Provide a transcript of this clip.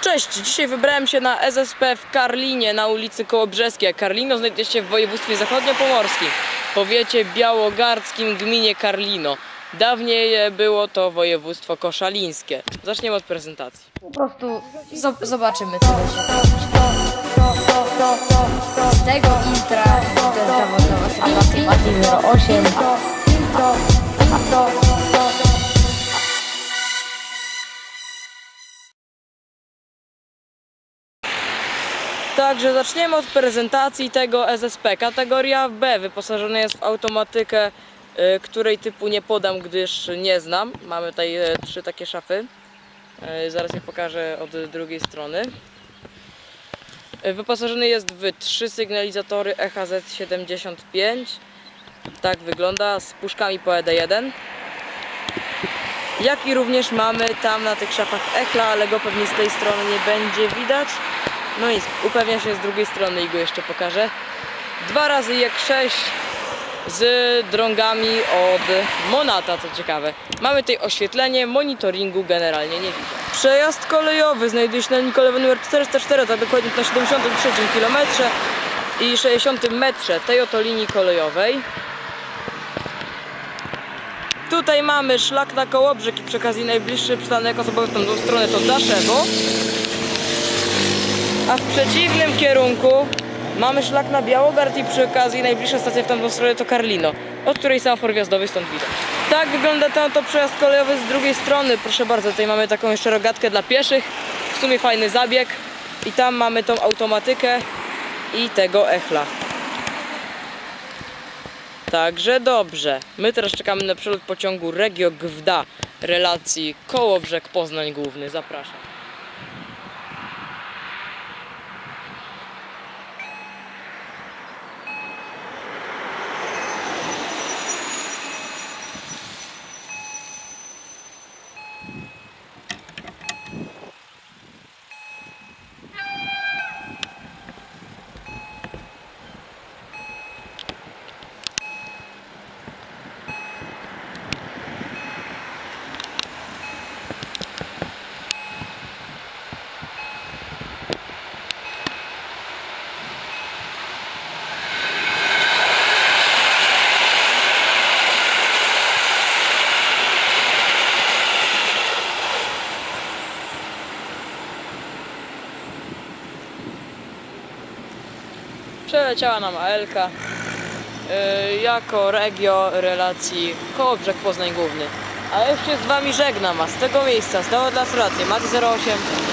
Cześć, dzisiaj wybrałem się na SSP w Karlinie na ulicy Kołobrzeskiej. Karlino znajduje się w województwie zachodniopomorskim, powiecie białogardzkim, gminie Karlino. Dawniej było to województwo koszalińskie. Zaczniemy od prezentacji. Po prostu zob zobaczymy co będzie. Z tego intra to jest zawodowa 8. Także zaczniemy od prezentacji tego SSP. Kategoria B wyposażona jest w automatykę, y, której typu nie podam, gdyż nie znam. Mamy tutaj e, trzy takie szafy. E, Zaraz je pokażę od drugiej strony. E, Wyposażony jest w trzy sygnalizatory E EHZ-75. Tak wygląda, z puszkami po ED1. Jak i również mamy tam na tych szafach echla, ale go pewnie z tej strony nie będzie widać. No i upewniam się z drugiej strony i go jeszcze pokażę. Dwa razy jak 6 z drągami od Monata, co ciekawe. Mamy tutaj oświetlenie, monitoringu generalnie nie widzę. Przejazd kolejowy znajduje się na kolejowej numer 404, tak dokładnie na 73 km i 60 metrze tej oto linii kolejowej. Tutaj mamy szlak na Kołobrzeg i przy okazji najbliższy przystanek osobowy w tą stronę to Daszewo. A w przeciwnym kierunku mamy szlak na Białogard i przy okazji najbliższa stacja w tamtą stronę to Karlino, od której semafor wjazdowy stąd widać. Tak wygląda ten oto przejazd kolejowy z drugiej strony. Proszę bardzo, tutaj mamy taką jeszcze rogatkę dla pieszych. W sumie fajny zabieg. I tam mamy tą automatykę i tego echla. Także dobrze. My teraz czekamy na przelot pociągu Regio Gwda relacji Kołobrzeg Poznań Główny. Zapraszam. Przeleciała nam ALK yy, jako regio relacji Kołobrzeg Poznań Główny. A już się z Wami żegnam, a z tego miejsca, z Teodla Rację, Mati 08, cześć.